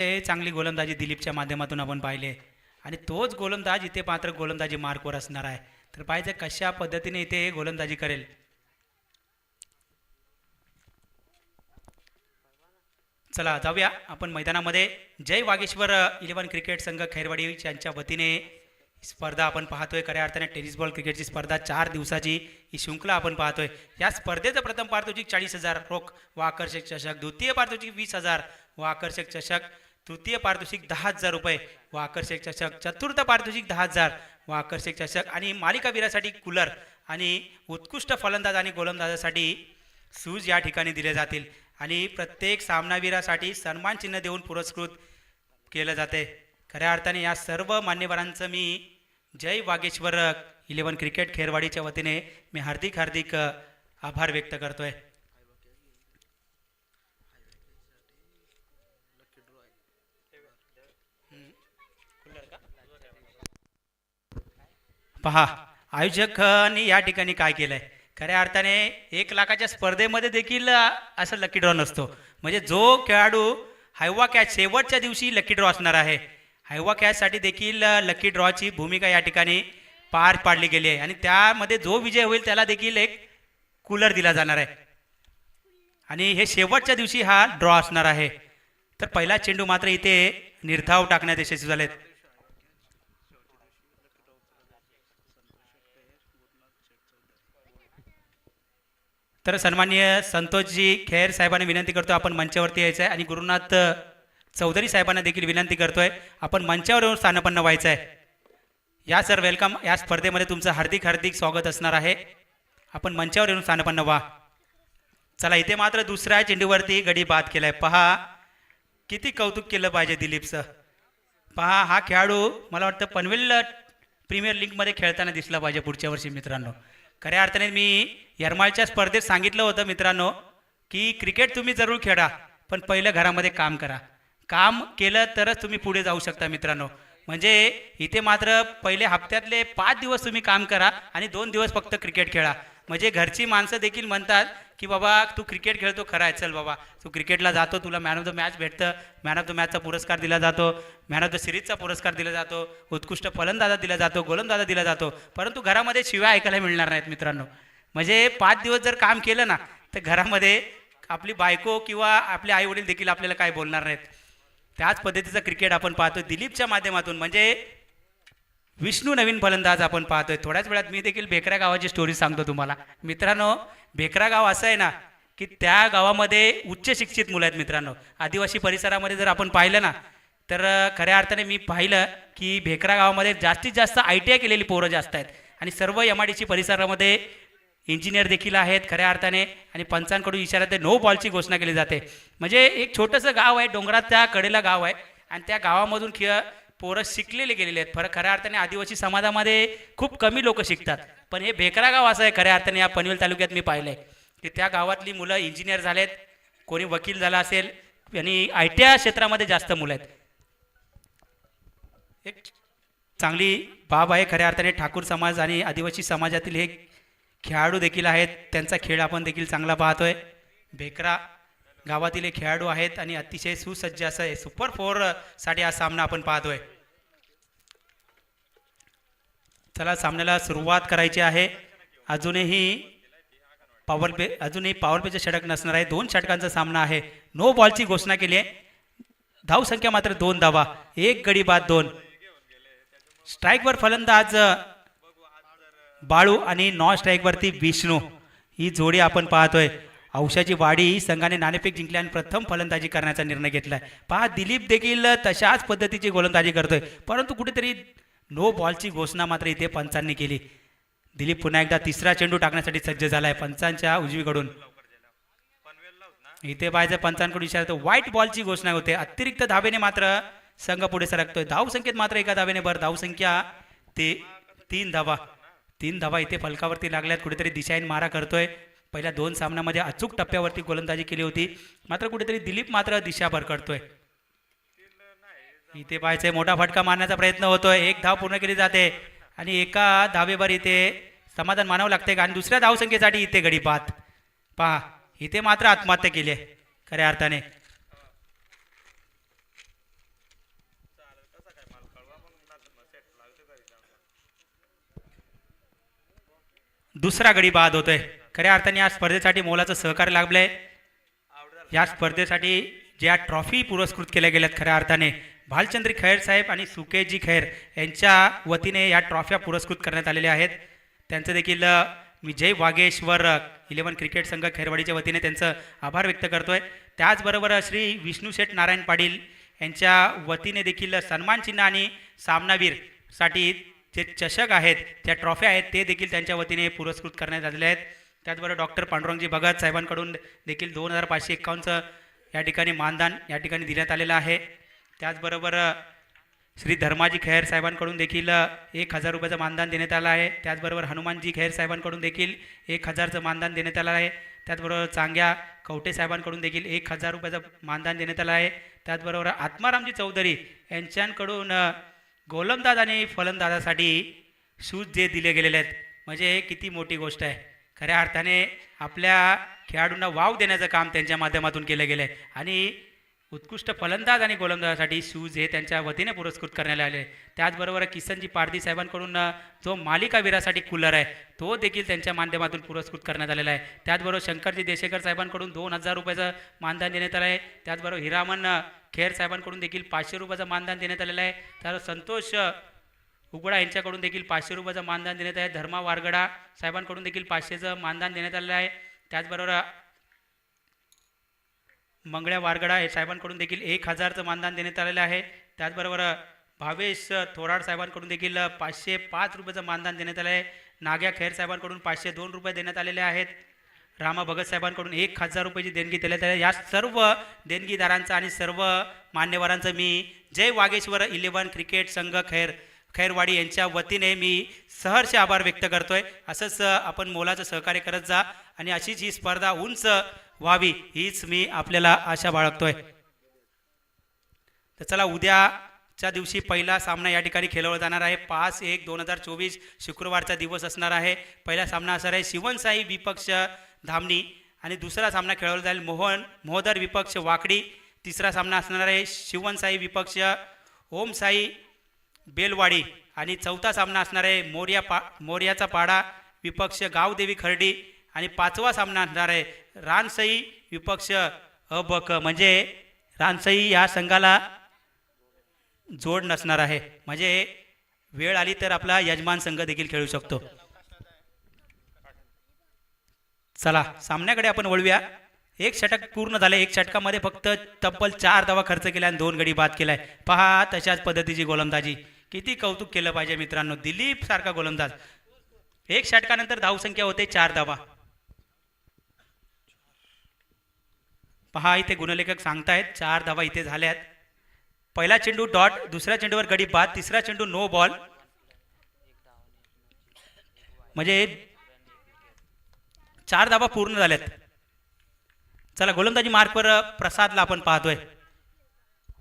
हे चांगली गोलंदाजी दिलीपच्या माध्यमातून आपण पाहिले. आणि तोच गोलंदाज इथे मात्र गोलंदाजी मार्कवर असणार आहे. तर पाहिजे कशा पद्धतीने इथे हे गोलंदाजी करेल. चला जाऊया. आपण मैदानामध्ये जय वागेश्वर इलेव्हन क्रिकेट संघ खैरवाडी यांच्या वतीने स्पर्धा आपण पाहतोय. खऱ्या अर्थाने टेनिस बॉल क्रिकेटची स्पर्धा चार दिवसाची ही शृंखला आपण पाहतोय. या स्पर्धेचं प्रथम पारितोषिक चाळीस हजार रोख व आकर्षक चषक द्वितीय पारितोषिक वीस हजार व आकर्षक चषक. तृतीय पारितोषिक दहा हजार रुपये व आकर्षक चषक चतुर्थ पारितोषिक दहा हजार व आकर्षक चषक आणि मालिकावीरासाठी कूलर आणि उत्कृष्ट फलंदाज आणि गोलंदाजासाठी सूज या ठिकाणी दिले जातील. आणि प्रत्येक सामनावीरासाठी सन्मान चिन्ह देऊन पुरस्कृत केलं जाते. खऱ्या अर्थाने या सर्व मान्यवरांचं मी जय वागेश्वर इलेवन क्रिकेट खेरवाडीच्या वतीने मी हार्दिक हार्दिक आभार व्यक्त करतोय. पहा आयोजकांनी या ठिकाणी काय केलंय? खऱ्या अर्थाने एक लाखाच्या स्पर्धेमध्ये देखील असं लकी ड्रॉ नसतो. म्हणजे जो खेळाडू हायवा कॅच शेवटच्या दिवशी लकी ड्रॉ असणार आहे हायवा कॅचसाठी देखील लकी ड्रॉची भूमिका या ठिकाणी पार पाडली गेली आहे. आणि त्यामध्ये जो विजय होईल त्याला देखील एक कूलर दिला जाणार आहे. आणि हे शेवटच्या दिवशी हा ड्रॉ असणार आहे. तर पहिला चेंडू मात्र इथे निर्धाव टाकण्यात यशस्वी झालेत. तर सन्मान्य संतोषजी खेर साहेबांना विनंती करतो आपण मंचावरती यायचं आहे आणि गुरुनाथ चौधरी साहेबांना देखील विनंती करतोय आपण मंचावर येऊन स्थानपन्न व्हायचं आहे या सर वेलकम या स्पर्धेमध्ये तुमचं हार्दिक हार्दिक स्वागत असणार आहे. आपण मंचावर येऊन स्थानपन्न व्हा. चला इथे मात्र दुसऱ्या चेंडूवरती गडी बाद केलाय. पहा किती कौतुक केलं पाहिजे दिलीपचं पहा हा खेळाडू मला वाटतं पनवेल प्रीमियर लीगमध्ये खेळताना दिसला पाहिजे पुढच्या वर्षी मित्रांनो. खऱ्या अर्थाने मी यरमाळच्या स्पर्धेत सांगितलं होतं मित्रांनो की क्रिकेट तुम्ही जरूर खेळा पण पहिलं घरामध्ये काम करा. काम केलं तरच तुम्ही पुढे जाऊ शकता मित्रांनो. म्हणजे इथे मात्र पहिले हप्त्यातले पाच दिवस तुम्ही काम करा आणि दोन दिवस फक्त क्रिकेट खेळा. म्हणजे घरची माणसं देखील म्हणतात की बाबा तू क्रिकेट खेळतो खरा आहे चल बाबा. तू क्रिकेटला जातो तुला मॅन ऑफ द मॅच भेटतं. मॅन ऑफ द मॅचचा पुरस्कार दिला जातो. मॅन ऑफ द सिरीजचा पुरस्कार दिला जातो. उत्कृष्ट फलंदाजा दिला जातो गोलंदाजा दिला जातो. परंतु घरामध्ये शिव्या ऐकायला मिळणार नाहीत मित्रांनो. म्हणजे पाच दिवस जर काम केलं ना तर घरामध्ये आपली बायको किंवा आपले आई वडील देखील आपल्याला काय बोलणार नाहीत. त्याच पद्धतीचं क्रिकेट आपण पाहतो. दिलीपच्या माध्यमातून. म्हणजे विष्णू नवीन फलंदाज आपण पाहतोय. थोड्याच वेळात मी देखील भेकरा गावाची स्टोरी सांगतो तुम्हाला. मित्रांनो भेकरा गाव असं आहे ना की त्या गावामध्ये उच्च शिक्षित मुलं आहेत मित्रांनो. आदिवासी परिसरामध्ये जर आपण पाहिलं ना तर खऱ्या अर्थाने मी पाहिलं की भेकरा गावामध्ये जास्तीत जास्त आय टी आय केलेली पोरं जास्त आहेत. आणि सर्व एम आय डी सी परिसरामध्ये इंजिनियर देखील आहेत खऱ्या अर्थाने आणि पंचांकडून इशारा नो बॉलची घोषणा केली जाते. म्हणजे एक छोटंसं गाव आहे डोंगरात त्या कडेला गाव आहे. आणि त्या गावामधून खेळ पोरं शिकलेले गेलेले आहेत. फरक खऱ्या अर्थाने आदिवासी समाजामध्ये खूप कमी लोक शिकतात. पण हे भेकरा गाव असं आहे खऱ्या अर्थाने या पनवेल तालुक्यात मी पाहिलं आहे की त्या गावातली मुलं इंजिनियर झालेत कोणी वकील झाला असेल आणि आय टी आय क्षेत्रामध्ये जास्त मुलं आहेत. एक चांगली बाब आहे खऱ्या अर्थाने ठाकूर समाज आणि आदिवासी समाजातील हे खेळाडू देखील आहेत. त्यांचा खेळ आपण देखील चांगला पाहतोय. बेकरा गावातील एक खेळाडू आहेत आणि अतिशय सुसज्ज असं आहे सुपर फोरसाठी हा सामना आपण पाहतोय. चला सामन्याला सुरुवात करायची आहे. अजूनही पॉवर पे अजूनही पॉवर पेचे षटक नसणार आहे. दोन षटकांचा सामना आहे. नो बॉलची घोषणा केली आहे. धाव संख्या मात्र दोन धावा. एक गडी बाद दोन. स्ट्राईकवर फलंदाज बाळू आणि नॉन स्ट्राईकवरती विष्णू. ही जोडी आपण पाहतोय. औषाची वाडी संघाने नाणेफेक जिंकली आणि प्रथम फलंदाजी करण्याचा निर्णय घेतलाय पहा दिलीप देखील तशाच पद्धतीची गोलंदाजी करतोय. परंतु कुठेतरी नो बॉलची घोषणा मात्र इथे पंचांनी केली. दिलीप पुन्हा एकदा तिसरा चेंडू टाकण्यासाठी सज्ज झालाय पंचांच्या उजवीकडून. इथे पाहिजे पंचांकडून विचारतो व्हाईट बॉलची घोषणा होते. अतिरिक्त धावेने मात्र संघ पुढे सरकतोय. धाव संख्येत मात्र एका धावेने भर. धावसंख्या ते तीन धावा. तीन धावा इथे फलकावरती लागल्यात. कुठेतरी दिशाईन मारा करतोय. पहिल्या दोन सामन्यामध्ये अचूक टप्प्यावरती गोलंदाजी केली होती. मात्र कुठेतरी दिलीप मात्र दिशा भरकडतोय. इथे पाहायचे मोठा फटका मारण्याचा प्रयत्न होतोय. एक धाव पूर्ण केली जाते आणि एका धावेवर इथे समाधान मानावं लागते. आणि दुसऱ्या धावसंख्येसाठी इथे घडी पाहत पहा इथे मात्र आत्महत्या केली आहे खऱ्या अर्थाने. दुसरा गडी बाद होतोय. खऱ्या अर्थाने या स्पर्धेसाठी मोलाचं सहकार्य लाभलंय. या स्पर्धेसाठी ज्या ट्रॉफी पुरस्कृत केल्या गेल्यात खऱ्या अर्थाने भालचंद्री खैर साहेब आणि सुकेजी खैर यांच्या वतीने या ट्रॉफ्या पुरस्कृत करण्यात आलेल्या आहेत. त्यांचं देखील मी जय वागेश्वर इलेव्हन क्रिकेट संघ खैरवाडीच्या वतीने त्यांचं आभार व्यक्त करतोय. त्याचबरोबर श्री विष्णू शेठ नारायण पाटील यांच्या वतीने देखील सन्मान चिन्ह आणि सामनावीरसाठी जे चषक आहेत ज्या ट्रॉफ्या आहेत ते देखील त्यांच्या वतीने पुरस्कृत करण्यात आलेले आहेत. त्याचबरोबर डॉक्टर पांडुरंगजी भगत साहेबांकडून देखील दोन हजार पाचशे एक्कावन्नचं या ठिकाणी मानदान या ठिकाणी देण्यात आलेलं आहे. त्याचबरोबर श्री धर्माजी खैर साहेबांकडून देखील एक हजार रुपयाचं मानदान देण्यात आलं आहे. त्याचबरोबर हनुमानजी खैर साहेबांकडून देखील एक हजारचं मानदान देण्यात आलं आहे. त्याचबरोबर चांग्या कवटे साहेबांकडून देखील एक हजार रुपयाचं मानदान देण्यात आलं आहे. त्याचबरोबर आत्मारामजी चौधरी यांच्याकडून गोलंदाज आणि फलंदाजासाठी शूज जे दिले गेलेले आहेत. म्हणजे हे किती मोठी गोष्ट आहे. खऱ्या अर्थाने आपल्या खेळाडूंना वाव देण्याचं काम त्यांच्या माध्यमातून केलं गेलं आहे आणि उत्कृष्ट फलंदाज आणि गोलंदाजासाठी शूज हे त्यांच्या वतीने पुरस्कृत करण्यात आले. त्याचबरोबर किसनजी पारधी साहेबांकडून जो मालिकावीरासाठी कूलर आहे तो देखील त्यांच्या माध्यमातून पुरस्कृत करण्यात आलेला आहे. त्याचबरोबर शंकरजी देशेकर साहेबांकडून दोन हजार रुपयाचं मानधन देण्यात आलं आहे. त्याचबरोबर हिरामन खेर साहेबांकडून देखील पाचशे रुपयाचं मानधन देण्यात आलेलं आहे. तर संतोष उगडा यांच्याकडून देखील पाचशे रुपयाचं मानधन देण्यात आहे धर्मा वारगडा साहेबांकडून देखील पाचशेचं मानधन देण्यात आलेलं आहे. त्याचबरोबर मंगळ्या वारगडा हे साहेबांकडून देखील एक हजारचं मानधन देण्यात आलेलं आहे. त्याचबरोबर भावेश थोराड साहेबांकडून देखील पाचशे पाच रुपयाचं मानधन देण्यात आलं आहे नाग्या खैर साहेबांकडून पाचशे दोन रुपये देण्यात आलेले आहेत. रामा भगत साहेबांकडून एक हजार रुपयाची देणगी देण्यात आली या सर्व देणगीदारांचं आणि सर्व मान्यवरांचं मी जय वागेश्वर इलेव्हन क्रिकेट संघ खैर खैरवाडी यांच्या वतीने मी सहर्ष आभार व्यक्त करतोय. असंच आपण मोलाचं सहकार्य करत जा आणि अशीच ही स्पर्धा उंच व्हावी हीच मी आपल्याला आशा बाळगतोय. तर चला उद्याच्या दिवशी पहिला सामना या ठिकाणी खेळवला जाणार आहे. पाच एक दोन हजार चोवीस शुक्रवारचा दिवस असणार आहे. पहिला सामना असणार आहे शिवनसाई विपक्ष धामणी आणि दुसरा सामना खेळवला जाईल मोहन मोहदर विपक्ष वाकडी. तिसरा सामना असणार आहे शिवनसाई विपक्ष ओमसाई बेलवाडी आणि चौथा सामना असणार आहे मोर्या पा मोर्याचा पाडा विपक्ष गावदेवी खर्डी आणि पाचवा सामना असणार आहे रानसई विपक्ष अबक. म्हणजे रानसई या संघाला जोड नसणार आहे. म्हणजे वेळ आली तर आपला यजमान संघ देखील खेळू शकतो. चला सामन्याकडे आपण वळूया. एक षटक पूर्ण झाले. एक षटकामध्ये फक्त तब्बल चार धावा खर्च केला आणि दोन गडी बाद केलाय. पहा तशाच पद्धतीची गोलंदाजी. किती कौतुक केलं पाहिजे मित्रांनो? दिलीप सारखा गोलंदाज. एक षटकानंतर धावसंख्या होते चार धावा. पहा इथे गुणलेखक सांगतायत चार धावा इथे झाल्यात. पहिला चेंडू डॉट दुसऱ्या चेंडूवर गडी बाद तिसरा चेंडू नो बॉल. म्हणजे चार धावा पूर्ण झाल्यात. चला गोलंदाजी मार्कवर प्रसादला आपण पाहतोय.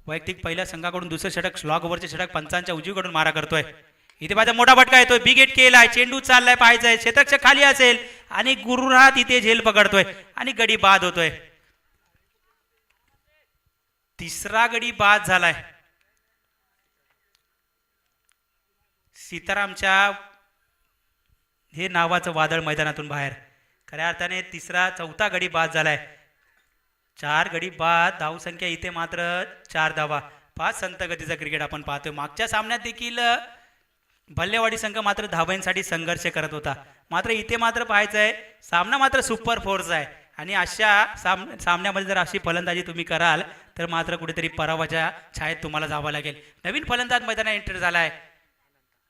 वैयक्तिक पहिल्या संघाकडून दुसरं षटक स्लॉग ओव्हरचे षटक पंचांच्या उजवीकडून मारा करतोय. इथे माझा मोठा फटका येतोय. बिगेट केलाय. चेंडू चाललाय पाहायचंय. क्षेत्ररक्षक खाली असेल आणि गुरुनाथ इथे झेल पकडतोय आणि गडी बाद होतोय. तिसरा गडी बाद झालाय. सीतारामच्या हे नावाचं वादळ मैदानातून बाहेर. खऱ्या अर्थाने तिसरा चौथा गडी बाद झालाय. चार गडी बाद धावसंख्या इथे मात्र चार धावा. पाच संत गतीचा क्रिकेट आपण पाहतोय. मागच्या सामन्यात देखील बल्लेवाडी भल्लेवाडी संघ मात्र धावांसाठी संघर्ष करत होता. मात्र इथे मात्र पाहायचं आहे सामना मात्र सुपर फोर्स आहे. आणि अशा साम सामन्यामध्ये जर अशी फलंदाजी तुम्ही कराल तर मात्र कुठेतरी पराभवाच्या छायेत तुम्हाला जावं लागेल. नवीन फलंदाज मैदानात एंटर झाला आहे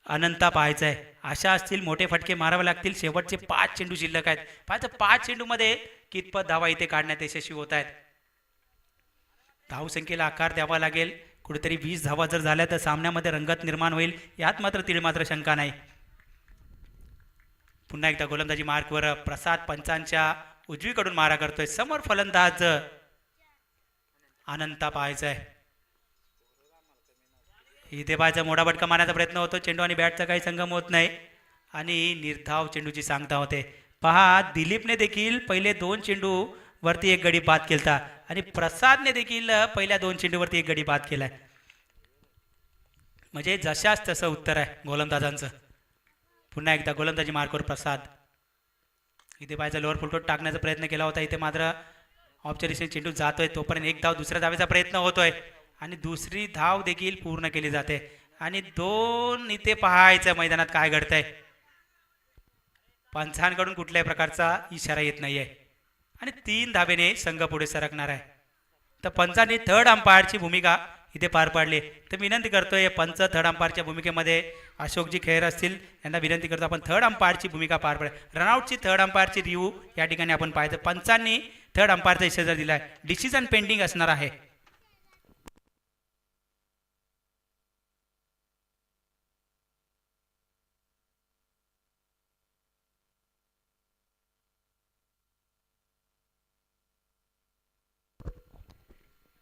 अनंता पाहायचा आहे. अशा असतील मोठे फटके मारावे लागतील. शेवटचे पाच चेंडू शिल्लक आहेत. पाहायचं पाच चेंडूमध्ये कितपत धावा इथे काढण्यात यशस्वी होत आहेत. धावसंख्येला आकार द्यावा लागेल. कुठेतरी वीस धावा जर झाल्या तर सामन्यामध्ये रंगत निर्माण होईल. यात मात्र तिळ मात्र शंका नाही. पुन्हा एकदा गोलंदाजी मार्कवर प्रसाद पंचांच्या उजवीकडून मारा करतोय. समोर फलंदाज अनंता पाहायचा आहे. इथे पाहायचा मोठा फटका मारण्याचा प्रयत्न होतो. चेंडू आणि बॅटचा काही संगम होत नाही. आणि निर्धाव चेंडूची सांगता होते. पहा दिलीपने देखील पहिले दोन चेंडू वरती एक गडी बाद केलता. आणि प्रसादने देखील पहिल्या दोन चेंडूवरती एक गडी बाद केलाय. म्हणजे जशाच तसं उत्तर आहे गोलंदाजांचं. पुन्हा एकदा गोलंदाजी मार्कवर प्रसाद. इथे पाहायचं लोअर फुलटोट टाकण्याचा प्रयत्न केला होता. इथे मात्र ऑप्चरिशन चेंडू जातोय. तोपर्यंत एक धाव दुसऱ्या धावेचा प्रयत्न होतोय. आणि दुसरी धाव देखील पूर्ण केली जाते. आणि दोन इथे पाहायचं मैदानात काय घडतंय? पंचांकडून कुठल्याही प्रकारचा इशारा येत नाहीये. आणि तीन धावेने संघ पुढे सरकणार आहे. तर पंचांनी थर्ड अंपायरची भूमिका इथे पार पाडली. तर विनंती करतोय पंच थर्ड अंपायरच्या भूमिकेमध्ये अशोकजी खेर असतील यांना विनंती करतो आपण थर्ड अंपायरची भूमिका पार पाडली रनआउटची थर्ड अंपायरची रिव्ह्यू या ठिकाणी आपण पाहायचं. पंचांनी थर्ड अंपायरचा इशारा दिला आहे डिसिजन पेंडिंग असणार आहे.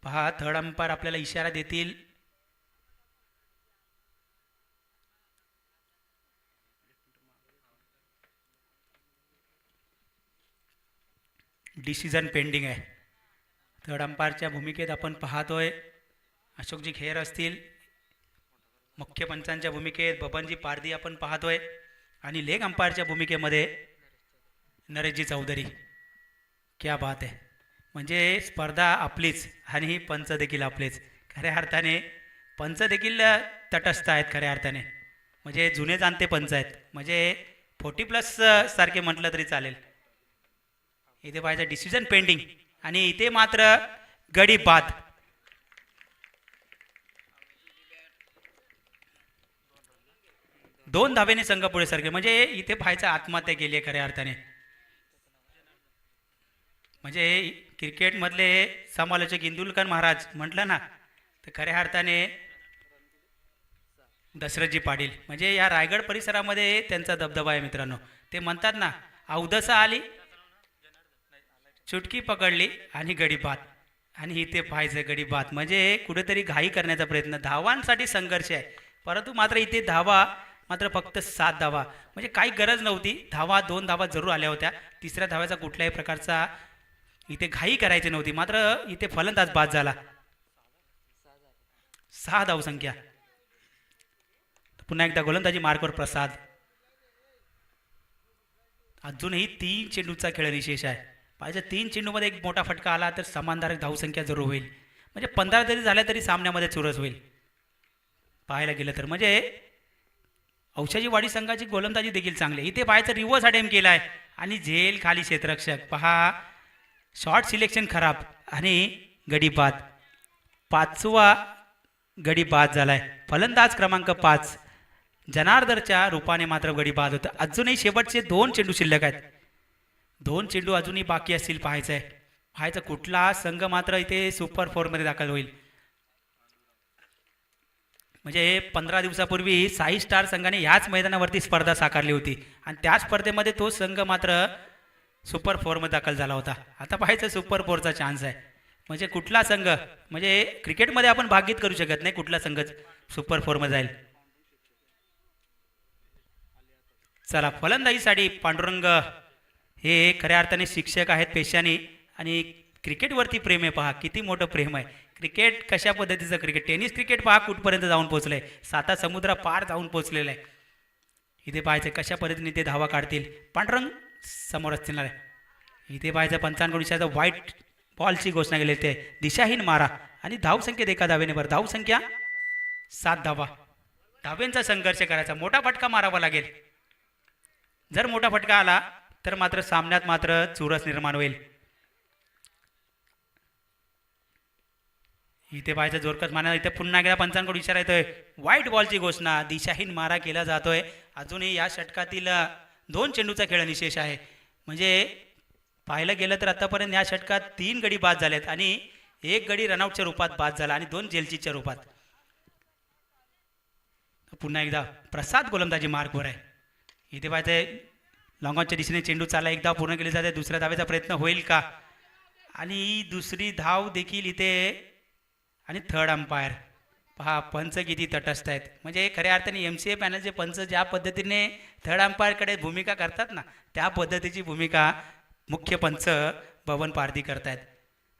पहा थर्ड अंपायर आपल्याला इशारा देतील. डिसिजन पेंडिंग आहे. थर्ड अंपायरच्या भूमिकेत आपण पाहतोय. अशोकजी खेर असतील. मुख्य पंचांच्या भूमिकेत बबनजी पारदी आपण पाहतोय. आणि लेग अंपायरच्या भूमिकेमध्ये नरेशजी चौधरी. क्या बात आहे. म्हणजे स्पर्धा आपलीच आणि ही पंच देखील आपलेच. खऱ्या अर्थाने पंच देखील तटस्थ आहेत खऱ्या अर्थाने. म्हणजे जुने जाणते पंच आहेत. म्हणजे फोर्टी प्लस सारखे म्हटलं तरी चालेल. इथे पाहिजे डिसिजन पेंडिंग आणि इथे मात्र गडी बाद. दोन धावेने संघ पुढे सरके. म्हणजे इथे पाहायचं आत्महत्या केली आहे खऱ्या अर्थाने. म्हणजे क्रिकेटमधले समालोचक इंदुलकर महाराज म्हटलं ना तर खऱ्या अर्थाने दशरथजी पाटील. म्हणजे या रायगड परिसरामध्ये त्यांचा दबदबा आहे मित्रांनो. ते म्हणतात ना अवदसा आली चुटकी पकडली आणि गडीबात आणि इथे पाहायचं गडीबात म्हणजे कुठेतरी घाई करण्याचा प्रयत्न. धावांसाठी संघर्ष आहे. परंतु मात्र इथे धावा मात्र फक्त सात धावा. म्हणजे काही गरज नव्हती. धावा दोन धावा जरूर आल्या होत्या. तिसऱ्या धाव्याचा कुठल्याही प्रकारचा इथे घाई करायची नव्हती. मात्र इथे फलंदाज बाद झाला. सहा धावसंख्या पुन्हा एकदा गोलंदाजी मार्कवर प्रसाद. अजूनही तीन चेंडूचा खेळ विशेष आहे. पाहिजे तीन चेंडूमध्ये एक मोठा फटका आला तर समानधारक धावसंख्या जरूर होईल. म्हणजे पंधरा जरी झाल्या तरी सामन्यामध्ये चुरस होईल. पाहायला गेलं तर. म्हणजे औषधी वाडी संघाची गोलंदाजी देखील चांगली आहे. इथे पाहायचं रिव्हर्स अटेम्प केला आहे आणि झेल खाली क्षेत्ररक्षक. पहा शॉर्ट सिलेक्शन खराब आणि गडी बाद पाचवा गडी बाद झालाय. फलंदाज क्रमांक पाच. जनार्दरच्या रूपाने मात्र गडी बाद होतं. अजूनही शेवटचे दोन चेंडू शिल्लक आहेत. दोन चेंडू अजूनही बाकी असतील पाहायचं. आहे पाहायचं कुठला संघ मात्र इथे सुपर फोरमध्ये दाखल होईल. म्हणजे पंधरा दिवसापूर्वी साई स्टार संघाने याच मैदानावरती स्पर्धा साकारली होती. आणि त्या स्पर्धेमध्ये तो संघ मात्र सुपर फोरमध्ये दाखल झाला होता. आता पाहायचं सुपर फोरचा चान्स आहे. म्हणजे कुठला संघ? म्हणजे क्रिकेटमध्ये आपण भागीत करू शकत नाही कुठला संघ सुपर फोरमध्ये जाईल. चला फलंदाजीसाठी पांडुरंग हे खऱ्या अर्थाने शिक्षक आहेत पेशाने. आणि क्रिकेटवरती प्रेम आहे पहा किती मोठं प्रेम आहे. क्रिकेट कशा पद्धतीचं क्रिकेट? टेनिस क्रिकेट पहा कुठपर्यंत जाऊन पोहोचलं आहे साता समुद्र पार जाऊन पोहोचलेलं आहे. इथे पाहायचं कशा पद्धतीने ते धावा काढतील. पांडुरंग समोरच असतील आहे इथे पाहायचं पंचांकडून विचारायचं वाईट बॉलची घोषणा केली ते. दिशाहीन मारा. आणि धावसंख्येत एका धावेने बरं. धावसंख्या सात धावा. धावेंचा संघर्ष करायचा. मोठा फटका मारावा लागेल. जर मोठा फटका आला तर मात्र सामन्यात मात्र चुरस निर्माण होईल. इथे पाहायचं जोरकस माना इथे पुन्हा एकदा पंचांकडून विचारायचं वाईट बॉलची घोषणा. दिशाहीन मारा केला जातोय. अजूनही या षटकातील दोन चेंडूचा खेळ निशेष आहे. म्हणजे पाहायला गेलं तर आतापर्यंत या षटकात तीन गडी बाद झालेत आणि एक गडी रनआउटच्या रूपात बाद झाला आणि दोन जेलचीच्या रूपात. पुन्हा एकदा प्रसाद गोलंदाजी मार्गवर आहे. इथे पाहिजे लॉंगॉनच्या दिशेने चेंडू चाला एक धाव पूर्ण केली जाते दुसऱ्या धावेचा प्रयत्न होईल का? आणि दुसरी धाव देखील इथे आणि थर्ड अंपायर पहा पंच किती तटस्थ आहेत. म्हणजे खऱ्या अर्थाने एम सी ए पॅनलचे पंच ज्या पद्धतीने थर्ड अंपायरकडे भूमिका करतात ना त्या पद्धतीची भूमिका मुख्य पंच भवन पारधी करतायत.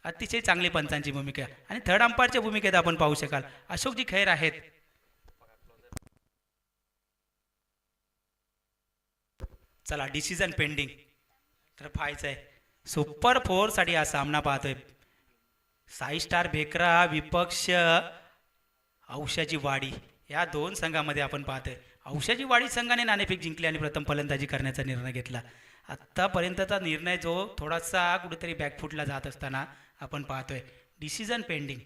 अतिशय चांगली पंचांची भूमिका. आणि थर्ड अंपायरच्या भूमिकेत आपण पाहू शकाल. अशोकजी खैर आहेत. चला डिसिजन पेंडिंग तर पाहायचं आहे सुपर फोरसाठी हा सामना पाहतोय. साई स्टार भेकरा विपक्ष औषाची वाडी. या दोन संघामध्ये आपण पाहतोय. औषाची वाडी संघाने नाणेफेक जिंकली आणि प्रथम फलंदाजी करण्याचा निर्णय घेतला. आत्तापर्यंतचा निर्णय जो थोडासा कुठेतरी बॅकफुटला जात असताना आपण पाहतोय. डिसिजन पेंडिंग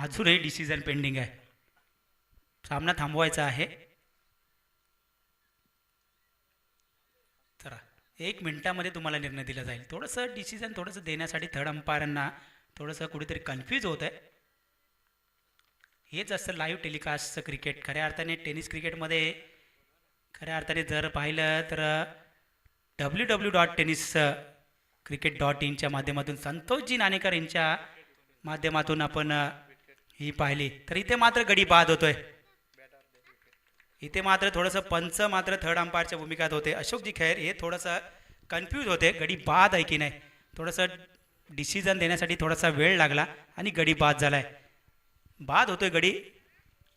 अजूनही डिसिजन पेंडिंग आहे. सामना थांबवायचा आहे. चला एक मिनिटामध्ये तुम्हाला निर्णय दिला जाईल. थोडंसं डिसिजन थोडंसं देण्यासाठी थर्ड अंपायरांना थोडंसं कुठेतरी कन्फ्यूज होत आहे. हेच असतं लाईव्ह टेलिकास्टचं क्रिकेट खऱ्या अर्थाने टेनिस क्रिकेटमध्ये खऱ्या अर्थाने जर पाहिलं तर W W dot tennis cricket dot इनच्या माध्यमातून संतोषजी नाणेकर यांच्या माध्यमातून आपण ही पाहिली. तर इथे मात्र गडी बाद होतोय. इथे मात्र थोडंसं पंच मात्र थर्ड अंपायरच्या भूमिकात होते. अशोकजी खैर हे थोडंसं कन्फ्यूज होते. गडी बाद आहे की नाही? थोडंसं डिसिजन देण्यासाठी थोडासा वेळ लागला आणि गडी बाद झालाय. बाद होतोय गडी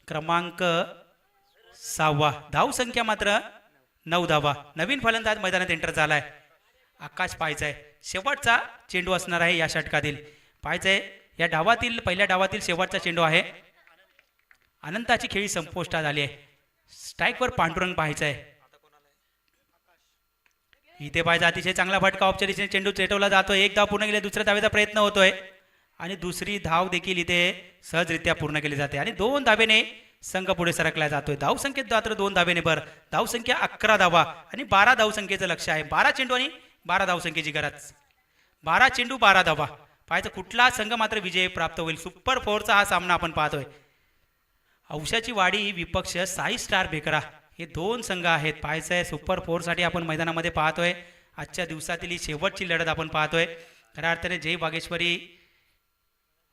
क्रमांक सहावा. धावसंख्या मात्र नऊ धावा. नवीन फलंदाज मैदानात एंटर झालाय. आकाश पाहायचा आहे शेवटचा चेंडू असणार आहे या षटकातील. पाहायचं आहे या डावातील पहिल्या डावातील शेवटचा चेंडू आहे. अनंताची खेळी संपुष्टात आली आहे. स्ट्राईकवर पांडुरंग पाहायचा आहे. इथे पाहिजे अतिशय चांगला फटका. ऑपच्या चेंडू चेटवला जातो एक धाव पूर्ण केली दुसऱ्या धावेचा प्रयत्न होतोय. आणि दुसरी धाव देखील इथे सहजरित्या पूर्ण केली जाते. आणि दोन धावेने संघ पुढे सरकला जातोय. धावसंख्येत मात्र दोन धावेने भर. धावसंख्या अकरा धावा आणि बारा धावसंख्येचं लक्ष आहे. बारा चेंडू आणि बारा धावसंख्येची गरज. बारा चेंडू बारा धावा. पाहायचं कुठला संघ मात्र विजय प्राप्त होईल. सुपर फोरचा हा सामना आपण पाहतोय. औषाची वाडी विपक्ष साई स्टार बेकरा हे दोन संघ आहेत. पाहायचं आहे सुपर फोरसाठी आपण मैदानामध्ये पाहतोय. आजच्या दिवसातील ही शेवटची लढत आपण पाहतोय. खऱ्या अर्थाने जय वागेश्वरी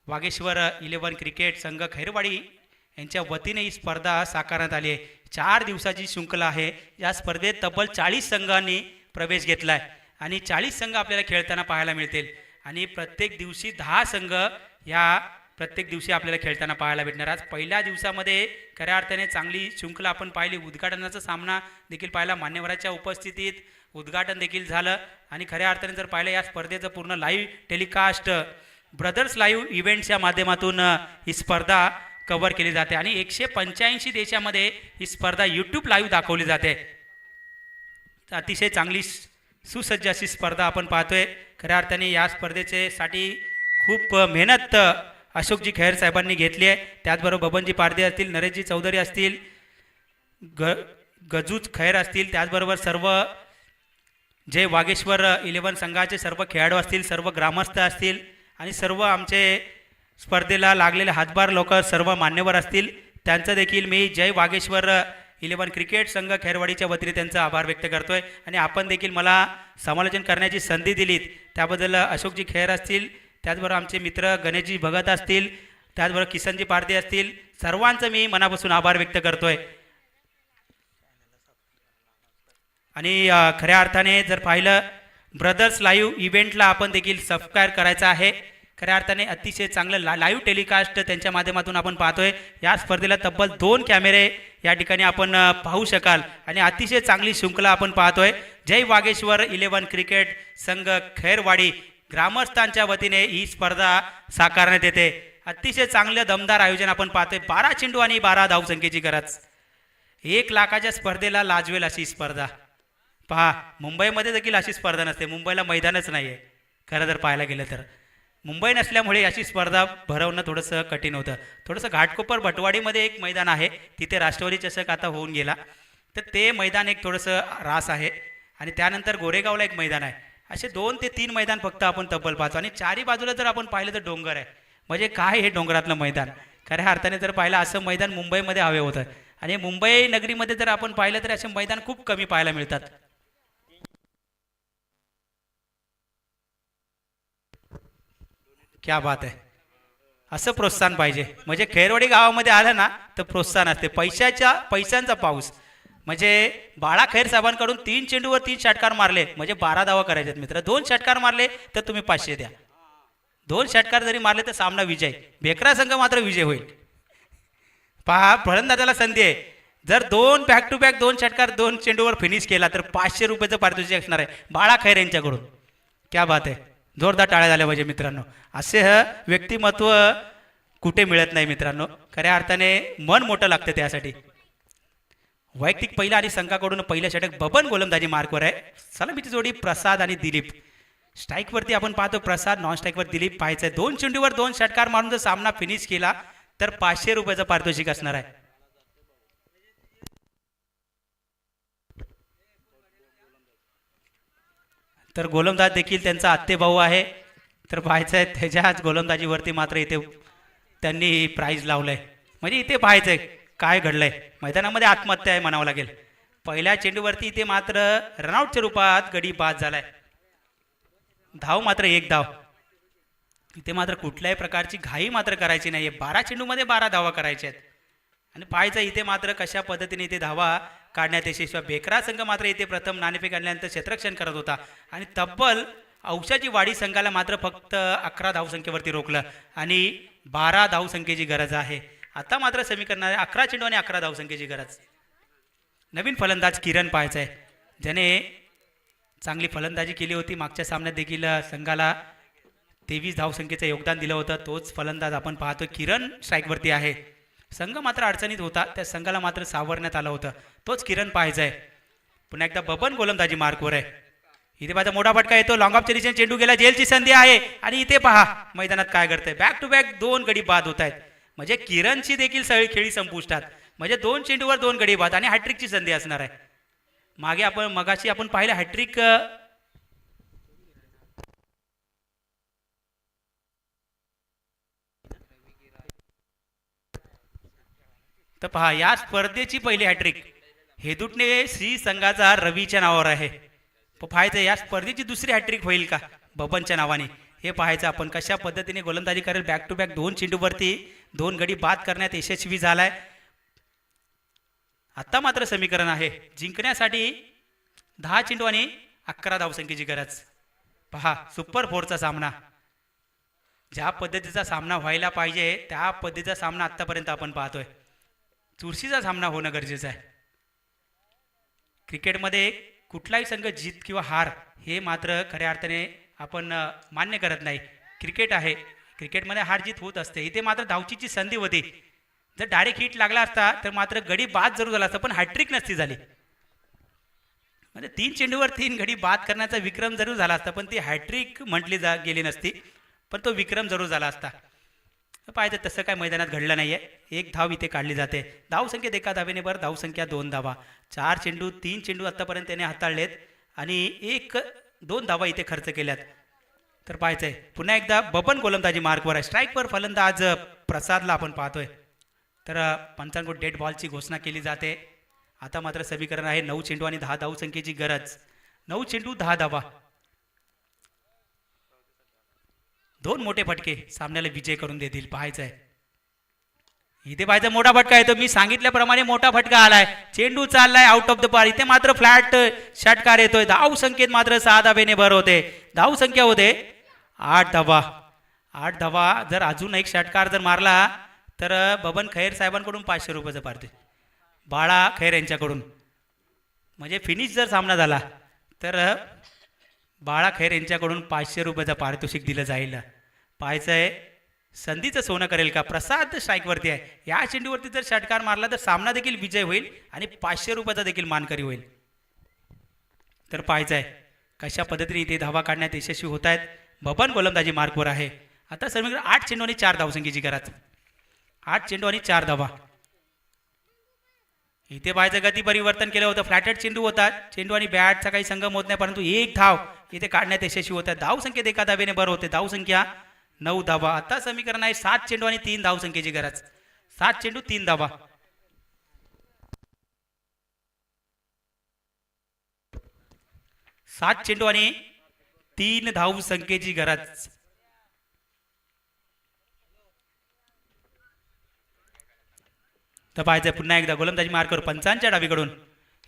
वागेश्वर इलेव्हन क्रिकेट संघ खैरवाडी यांच्या वतीने ही स्पर्धा साकारण्यात आली आहे. चार दिवसाची शृंखला आहे. या स्पर्धेत तब्बल चाळीस संघांनी प्रवेश घेतला आहे आणि चाळीस संघ आपल्याला खेळताना पाहायला मिळतील. आणि प्रत्येक दिवशी दहा संघ या प्रत्येक दिवशी आपल्याला खेळताना पाहायला भेटणार. आज पहिल्या दिवसामध्ये खऱ्या अर्थाने चांगली शृंखला आपण पाहिली. उद्घाटनाचा सामना देखील पाहिला मान्यवराच्या उपस्थितीत. उद्घाटन देखील झालं. आणि खऱ्या अर्थाने जर पाहिलं या स्पर्धेचं पूर्ण लाईव्ह टेलिकास्ट ब्रदर्स लाईव्ह इव्हेंट्सच्या माध्यमातून ही स्पर्धा कव्हर केली जाते. आणि एकशे पंच्याऐंशी देशामध्ये ही स्पर्धा यूट्यूब लाईव्ह दाखवली जाते. अतिशय चांगली सुसज्ज अशी स्पर्धा आपण पाहतोय. खऱ्या अर्थाने या स्पर्धेचे साठी खूप मेहनत अशोकजी खैर साहेबांनी घेतली आहे. त्याचबरोबर बबनजी पारदे असतील नरेशजी चौधरी असतील ग गजूज खैर असतील त्याचबरोबर सर्व जे वागेश्वर इलेवन संघाचे सर्व खेळाडू असतील सर्व ग्रामस्थ असतील आणि सर्व आमचे स्पर्धेला लागलेले हातभार लोक सर्व मान्यवर असतील. त्यांचं देखील मी जय वागेश्वर इलेव्हन क्रिकेट संघ खेरवाडीच्या वतीने त्यांचा आभार व्यक्त करतोय. आणि आपण देखील मला समालोचन करण्याची संधी दिलीत. त्याबद्दल अशोकजी खेर असतील त्याचबरोबर आमचे मित्र गणेशजी भगत असतील त्याचबरोबर किसनजी पारदे असतील सर्वांचं मी मनापासून आभार व्यक्त करतोय. आणि खऱ्या अर्थाने जर पाहिलं ब्रदर्स लाईव्ह इव्हेंटला आपण देखील सबस्क्राईब करायचं आहे. खऱ्या अर्थाने अतिशय चांगलं ला लाईव्ह टेलिकास्ट त्यांच्या माध्यमातून आपण पाहतोय. या स्पर्धेला तब्बल दोन कॅमेरे या ठिकाणी आपण पाहू शकाल. आणि अतिशय चांगली शृंखला आपण पाहतोय. जय वागेश्वर इलेव्हन क्रिकेट संघ खैरवाडी ग्रामस्थांच्या वतीने ही स्पर्धा साकारण्यात येते. अतिशय चांगलं दमदार आयोजन आपण पाहतोय. बारा चेंडू आणि बारा धावसंख्येची गरज. एक लाखाच्या स्पर्धेला लाजवेल अशी स्पर्धा. पहा मुंबईमध्ये देखील अशी स्पर्धा नसते. मुंबईला मैदानच नाही आहे खरं जर पाहायला गेलं तर. मुंबई नसल्यामुळे अशी स्पर्धा भरवणं थोडंसं कठीण होतं. थोडंसं घाटकोपर भटवाडीमध्ये एक मैदान आहे. तिथे राष्ट्रवादी चषक आता होऊन गेला. तर ते मैदान एक थोडंसं रास आहे. आणि त्यानंतर गोरेगावला एक मैदान आहे. असे दोन ते तीन मैदान फक्त आपण तब्बल पाहतो. आणि चारी बाजूला जर आपण पाहिलं तर डोंगर आहे. म्हणजे काय हे डोंगरातलं मैदान? खऱ्या अर्थाने जर पाहिलं असं मैदान मुंबईमध्ये हवे होतं. आणि मुंबई नगरीमध्ये जर आपण पाहिलं तर असे मैदान खूप कमी पाहायला मिळतात. क्या बात आहे असं प्रोत्साहन पाहिजे. म्हणजे खैरवाडी गावामध्ये आलं ना तर प्रोत्साहन असते. पैशाच्या पैशांचा पाऊस. म्हणजे बाळा खैर साहेबांकडून तीन चेंडूवर तीन षटकार मारले. म्हणजे बारा धावा करायचे मित्र. दोन षटकार मारले तर तुम्ही पाचशे द्या. दोन षटकार जरी मारले तर सामना विजय. बेकरा संघ मात्र विजय होईल. पहा फलंदाजाला संधी आहे. जर दोन बॅक टू बॅक दोन षटकार दोन चेंडूवर फिनिश केला तर पाचशे रुपयाचं पारितोषिक असणार आहे. बाळा खैर यांच्याकडून. क्या बात आहे जोरदार टाळ्या झाल्या पाहिजे मित्रांनो. असे ह व्यक्तिमत्व कुठे मिळत नाही मित्रांनो. खऱ्या अर्थाने मन मोठं लागतं त्यासाठी. वैयक्तिक पहिला आणि संघाकडून पहिल्या षटक बबन गोलंदाजी मार्कवर आहे. सलामीची जोडी प्रसाद आणि दिलीप. स्ट्राईकवरती आपण पाहतो प्रसाद नॉन स्ट्राईकवर दिलीप पाहायचं आहे दोन चेंडूवर दोन षटकार मारून जर सामना फिनिश केला तर पाचशे रुपयाचं पारितोषिक असणार आहे. तर गोलंदाज देखील त्यांचा आत्तेभाऊ आहे. तर पाहायचं आहे त्याच्याच गोलंदाजीवरती मात्र इथे त्यांनी प्राईज लावलंय. म्हणजे इथे पाहायचंय काय घडलंय. मैदानामध्ये आत्महत्या आहे म्हणावं लागेल. पहिल्या चेंडूवरती इथे मात्र रनआउटच्या रूपात गडी बाद झालाय. धाव मात्र एक धाव. इथे मात्र कुठल्याही प्रकारची घाई मात्र करायची नाहीये. बारा चेंडूमध्ये बारा धावा करायच्या आहेत. आणि पाहायचं इथे मात्र कशा पद्धतीने इथे धावा काढण्यात यशस्वी. बेकरा संघ मात्र इथे प्रथम नाणेफेक आणल्यानंतर क्षेत्रक्षण करत होता. आणि तब्बल औषाची वाढी संघाला मात्र फक्त अकरा धावसंख्येवरती रोखलं. आणि बारा धावसंख्येची गरज आहे. आता मात्र समीकरणाने अकरा चेंडू आणि अकरा धावसंख्येची गरज. नवीन फलंदाज किरण पाहायचा आहे ज्याने चांगली फलंदाजी केली होती. मागच्या सामन्यात देखील संघाला तेवीस धावसंख्येचं योगदान दिलं होतं. तोच फलंदाज आपण पाहतो किरण स्ट्राईकवरती आहे. संघ मात्र अडचणीत होता. त्या संघाला मात्र सावरण्यात आलं होतं. तोच किरण पाहायचा आहे. पुन्हा एकदा बबन गोलंदाजी मार्कवर आहे. इथे माझा मोठा फटका येतो. लॉंग ऑफ चेरीचे चेंडू गेला. जेलची संधी आहे. आणि इथे पहा मैदानात काय करतंय बॅक टू बॅक दोन गडी बाद होत आहेत. म्हणजे किरणची देखील सगळी खेळी संपुष्टात. म्हणजे दोन चेंडूवर दोन गडी बाद. आणि हॅट्रिकची संधी असणार आहे. मागे आपण मगाशी आपण पाहिलं हॅट्रिक तर पहा या स्पर्धेची पहिली हॅट्रिक हेदुटणे श्री संघाचा रवीच्या नावावर आहे. प- पाहायचं या स्पर्धेची दुसरी हॅट्रिक होईल का? बबनच्या नावाने. हे पाहायचं आपण कशा पद्धतीने गोलंदाजी करेल? बॅक टू बॅक दोन चेंडूवरती दोन गडी बाद करण्यात यशस्वी झालाय. आता मात्र समीकरण आहे. जिंकण्यासाठी दहा चेंडू आणि अकरा धावसंख्येची गरज. पहा सुपर फोरचा सामना. ज्या पद्धतीचा सामना व्हायला पाहिजे त्या पद्धतीचा सामना आतापर्यंत आपण पाहतोय. चुरशीचा सामना होणं गरजेचं आहे. क्रिकेटमध्ये कुठलाही संघ जीत किंवा हार हे मात्र खऱ्या अर्थाने आपण मान्य करत नाही. क्रिकेट आहे. क्रिकेटमध्ये हार जीत होत असते. इथे मात्र धावचीची संधी होती. जर डायरेक्ट हिट लागला असता तर मात्र गडी बाद जरूर झाला असता पण हॅट्रिक नसती झाली. म्हणजे तीन चेंडूवर तीन गडी बाद करण्याचा विक्रम जरूर झाला असता पण ती हॅट्रिक म्हटली जा गेली नसती. पण तो विक्रम जरूर झाला असता. पाहिजे तसं काय मैदानात घडलं नाही आहे एक धाव इथे काढली जाते. धावसंख्येत एका धावेने बरं धावसंख्या दोन धावा. चार चेंडू तीन चेंडू आत्तापर्यंत त्याने हाताळलेत आणि एक दोन धावा इथे खर्च केल्यात. तर पाहायचंय पुन्हा एकदा बबन गोलंदाजी मार्कवर आहे. स्ट्राईकवर फलंदाज प्रसादला आपण पाहतोय. तर पंचांकडून डेड बॉलची घोषणा केली जाते. आता मात्र समीकरण आहे नऊ चेंडू आणि दहा धावसंख्येची गरज. नऊ चेंडू दहा धावा. दोन मोठे फटके सामन्याला विजय करून देतील पाहायचं आहे इथे पाहायचं मोठा फटका येतो मी सांगितल्याप्रमाणे मोठा फटका आलाय. चेंडू चाललाय आउट ऑफ द पार इथे मात्र फ्लॅट षटकार येतोय. धाव संख्येत मात्र सहा धाबेने भर होते. धाव संख्या होते आठ धावा. आठ धावा जर अजून एक षटकार जर मारला तर बबन खैर साहेबांकडून पाचशे रुपयाचं पारते. बाळा खैर यांच्याकडून. म्हणजे फिनिश जर सामना झाला तर बाळा खैर यांच्याकडून पाचशे रुपयाचं पारितोषिक दिलं जाईल. पाहायचं आहे संधीचं सोनं करेल का? प्रसाद स्ट्राईकवरती आहे. या चेंडूवरती जर षटकार मारला तर सामना देखील विजय होईल आणि पाचशे रुपयाचा देखील मानकरी होईल. तर पाहायचं आहे कशा पद्धतीने इथे धावा काढण्यात यशस्वी होत आहेत बबन गोलंदाजी मार्कवर आहे. आता समीकरण आठ चेंडू आणि चार धावसंख्येची गरज. आठ चेंडू आणि चार धावा. इथे पाहायचं गती परिवर्तन केलं होतं. फ्लॅटेड चेंडू होतात. चेंडू आणि बॅटचा काही संगम होत नाही परंतु एक धाव इथे काढण्यात यशस्वी होत आहे धावसंख्येत एका धावेने बरं होते. धावसंख्या नऊ धावा. आता समीकरण आहे सात चेंडू आणि तीन धावसंख्येची गरज. सात चेंडू तीन धावा. सात चेंडू आणि तीन धाव संख्येची गरज. तर पाहायचं पुन्हा एकदा गोलंदाजी मार्कर पंचांच्या डावीकडून.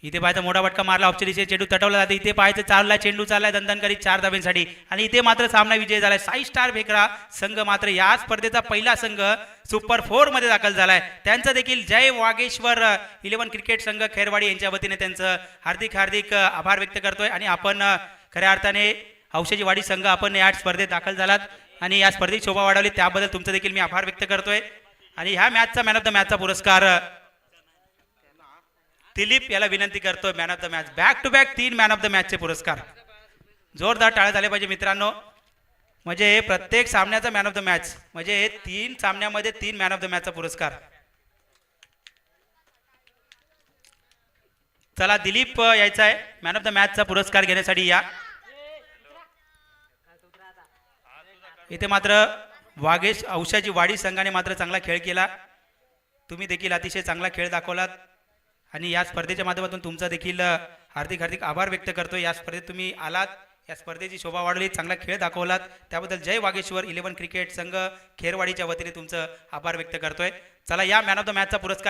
इथे पाहायचं मोठा फटका मारला ऑप्शनचे चेंडू तटवला जाते. इथे पाहायचं चालला चेंडू चाललाय दंदनकरी चार धाब्यांसाठी आणि इथे मात्र सामना विजय झालाय. साई स्टार भेकरा संघ मात्र या स्पर्धेचा पहिला संघ सुपर फोरमध्ये दाखल झालाय. त्यांचं देखील जय वागेश्वर इलेव्हन क्रिकेट संघ खेरवाडी यांच्या वतीने त्यांचं हार्दिक हार्दिक आभार व्यक्त करतोय. आणि आपण खऱ्या अर्थाने औषधी वाडी संघ आपण या स्पर्धेत दाखल झालात. आणि या स्पर्धेत शोभा वाढवली. त्याबद्दल तुमचं देखील मी आभार व्यक्त करतोय. आणि ह्या मॅचचा मॅन ऑफ द मॅचचा पुरस्कार. दिलीप याला विनंती करतो man of the match back to back तीन मॅन ऑफ द मॅचचे पुरस्कार. जोरदार टाळ्या झाले पाहिजे मित्रांनो. म्हणजे हे प्रत्येक सामन्याचा मॅन ऑफ द मॅच म्हणजे हे तीन सामन्यामध्ये तीन मॅन ऑफ द मॅचचा पुरस्कार. चला दिलीप यायचा आहे. मॅन ऑफ द मॅचचा पुरस्कार घेण्यासाठी या. इथे मात्र वागेश औषाची वाडी संघाने मात्र चांगला खेळ केला. तुम्ही देखील अतिशय चांगला खेळ दाखवलात. आणि या स्पर्धेच्या माध्यमातून तुमचा देखील हार्दिक हार्दिक आभार व्यक्त करतो या स्पर्धेत तुम्ही आलात. या स्पर्धेची शोभा वाढली. चांगला खेळ दाखवलात. त्याबद्दल जय वागेश्वर इलेव्हन क्रिकेट संघ खेरवाडीच्या वतीने तुमचं आभार व्यक्त करतोय. चला या मॅन ऑफ द मॅचचा पुरस्कार